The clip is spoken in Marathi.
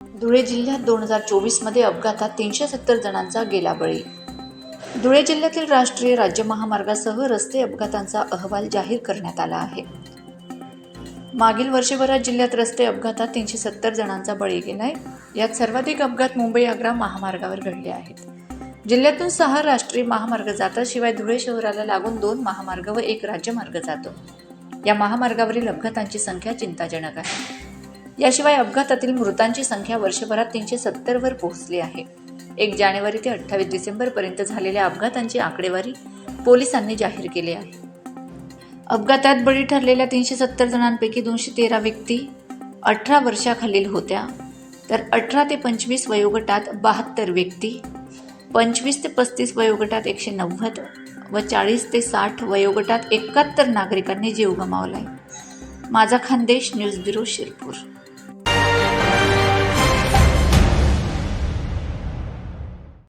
धुळे जिल्ह्यात दोन हजार चोवीसमध्ये अपघातात तीनशे सत्तर जणांचा गेला बळी धुळे जिल्ह्यातील राष्ट्रीय राज्य महामार्गासह रस्ते अपघातांचा अहवाल जाहीर करण्यात आला आहे. मागील वर्षभरात जिल्ह्यात रस्ते अपघातात तीनशे सत्तर जणांचा बळी गेलाय. यात सर्वाधिक अपघात मुंबई आग्रा महामार्गावर घडले आहेत. जिल्ह्यातून सहा राष्ट्रीय महामार्ग जातात शिवाय धुळे शहराला लागून दोन महामार्ग व एक राज्यमार्ग जातो. या महामार्गावरील अपघातांची संख्या चिंताजनक आहे. याशिवाय अपघातातील मृतांची संख्या वर्षभरात तीनशे सत्तरवर पोहोचली आहे. एक जानेवारी ते अठ्ठावीस डिसेंबरपर्यंत झालेल्या अपघातांची आकडेवारी पोलिसांनी जाहीर केली आहे. अपघातात बळी ठरलेल्या तीनशे सत्तर जणांपैकी दोनशे तेरा व्यक्ती अठरा वर्षाखालील होत्या. तर अठरा ते पंचवीस वयोगटात बहात्तर व्यक्ती पंचवीस ते पस्तीस वयोगटात एकशे नव्वद व चाळीस ते साठ वयोगटात एकाहत्तर नागरिकांनी जीव गमावलाय. माझा खानदेश न्यूज ब्युरो शिरपूर.